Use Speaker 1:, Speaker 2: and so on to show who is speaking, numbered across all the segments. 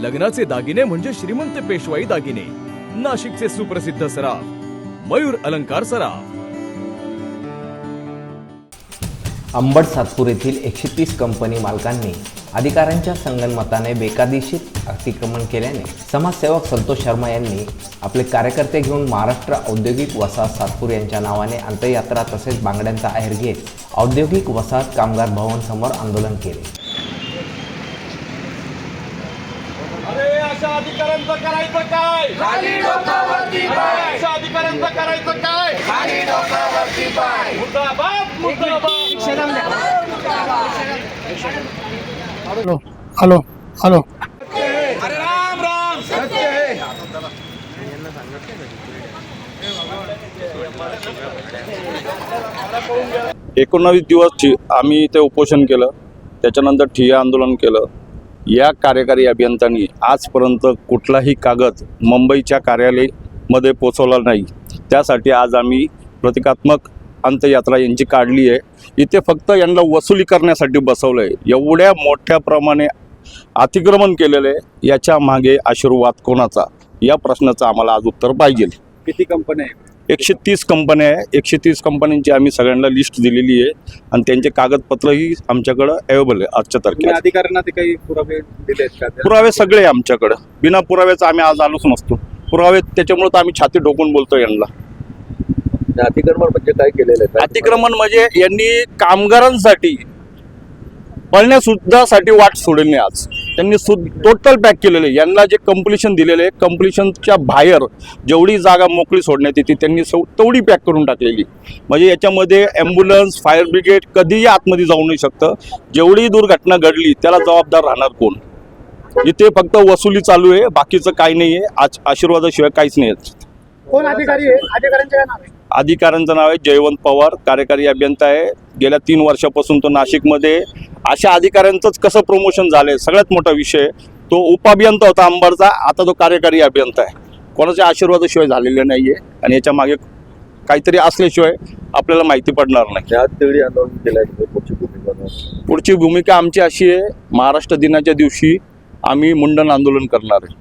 Speaker 1: लग्नाचे दागिने म्हणजे श्रीमंत पेशवाई दागिने. नाशिकचे सुप्रसिद्ध सराफ मयूर अलंकार सराफ.
Speaker 2: अंबड सातपूर येथील एकशे तीस कंपनी मालकांनी अधिकाऱ्यांच्या संगनमताने बेकायदेशीर अतिक्रमण केल्याने समाजसेवक संतोष शर्मा यांनी आपले कार्यकर्ते घेऊन महाराष्ट्र औद्योगिक वसाहत सातपूर यांच्या नावाने अंतयात्रा तसेच बांगड्यांचा आहेर घेत औद्योगिक वसाहत कामगार भवन समोर आंदोलन केले.
Speaker 3: अरे अशा अधिकाऱ्यांचं करायचं काय?
Speaker 4: खाली डोकावरती पाय.
Speaker 3: अशा अधिकाऱ्यांचं करायचं काय?
Speaker 4: खाली डोकावरती पाय.
Speaker 3: मुर्दाबाद मुर्दाबाद.
Speaker 5: Hello hello hello.
Speaker 3: अरे राम राम.
Speaker 6: एकोणावीस दिवस आम्ही ते उपोषण केलं. त्याच्यानंतर ठिय्या आंदोलन केलं. या कार्यकारी अभियंत्यांनी आजपर्यंत कुठलाही कागद मुंबईच्या कार्यालयमध्ये पोचवला नाही. त्यासाठी आज आम्ही प्रतिकात्मक अंत्ययात्रा यांची काढली आहे. इथे फक्त यांना वसुली करण्यासाठी बसवलं आहे एवढ्या मोठ्या प्रमाणे अतिक्रमण केलेलं आहे याच्या मागे आशीर्वाद कोणाचा? या प्रश्नाचं आम्हाला आज उत्तर पाहिजे.
Speaker 7: किती कंपन्या आहेत?
Speaker 6: एकशे तीस कंपन्या आहे. एकशे तीस कंपन्यांची आम्ही सगळ्यांना लिस्ट दिलेली आहे. आणि त्यांचे कागदपत्रही आमच्याकडं अवेलेबल आहे आजच्या तारखेला.
Speaker 7: अधिकाऱ्यांना ते काही पुरावे दिले आहेत का?
Speaker 6: पुरावे सगळे आमच्याकडं. बिना पुराव्याचं आम्ही आज आलोच नसतो. पुरावे त्याच्यामुळे तर आम्ही छाती ठोकून बोलतो यांना.
Speaker 7: त्या अतिक्रमण म्हणजे काय केलेलं आहे?
Speaker 6: अतिक्रमण म्हणजे यांनी कामगारांसाठी पळण्यासुद्धा साठी वाट सोडली नाही आज. त्यांनी टोटल पॅक केलेले. यांना जे कम्प्लिशन दिलेले आहे कम्प्लिशनच्या बाहेर जेवढी जागा मोकळी सोडण्यात येते त्यांनी सौ तेवढी पॅक करून टाकलेली. म्हणजे याच्यामध्ये ॲम्ब्युलन्स फायर ब्रिगेड कधीही आतमध्ये जाऊ नाही शकतं. जेवढी दुर्घटना घडली त्याला जबाबदार राहणार कोण? इथे फक्त वसुली चालू आहे बाकीचं काही नाही आहे. आज आशीर्वादाशिवाय काहीच नाही आहे.
Speaker 5: कोण अधिकारी आहे? अधिकाऱ्यांचे काय नाव आहे?
Speaker 6: अधिकाऱ्यांचं नाव आहे जयवंत पवार कार्यकारी अभियंता आहे. गेल्या तीन वर्षापासून तो नाशिकमध्ये अशा अधिकाऱ्यांचंच कसं प्रमोशन झालंय? सगळ्यात मोठा विषय तो उपअभियंता होता अंबरचा आता तो कार्यकारी अभियंता आहे. कोणाच्या आशीर्वादाशिवाय झालेले नाही आहे आणि याच्या मागे काहीतरी असल्याशिवाय आपल्याला माहिती पडणार नाही.
Speaker 7: पुढची भूमिका
Speaker 6: आमची अशी आहे. महाराष्ट्र दिनाच्या दिवशी आम्ही मुंडन आंदोलन करणार आहे.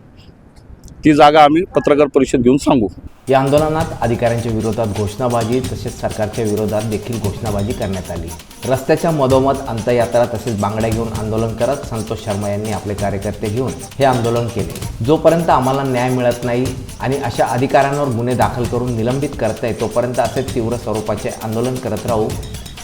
Speaker 6: ती जागा आम्ही पत्रकार परिषद घेऊन सांगू.
Speaker 2: या आंदोलनात अधिकाऱ्यांच्या विरोधात घोषणाबाजी तसेच सरकारच्या विरोधात देखील घोषणाबाजी करण्यात आली. रस्त्याच्या मधोमध अंतयात्रा तसेच बांगड्या घेऊन आंदोलन करत संतोष शर्मा यांनी आपले कार्यकर्ते घेऊन हे आंदोलन केले. जोपर्यंत आम्हाला न्याय मिळत नाही आणि अशा अधिकाऱ्यांवर गुन्हे दाखल करून निलंबित करत आहे तोपर्यंत असे तीव्र स्वरूपाचे आंदोलन करत राहू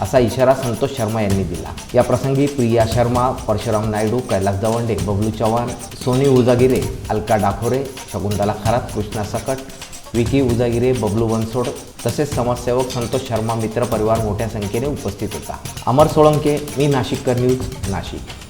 Speaker 2: असा इशारा संतोष शर्मा यांनी दिला. या प्रसंगी प्रिया शर्मा परशुराम नायडू कैलास दवंडे बबलू चव्हाण सोनी उजागिरे अलका डाखोरे शकुंतला खरात कृष्णा सकट विकी उजागिरे बबलू बनसोड तसेच समाजसेवक संतोष शर्मा मित्र परिवार मोठ्या संख्येने उपस्थित होता. अमर सोळंके मी नाशिककर न्यूज नाशिक.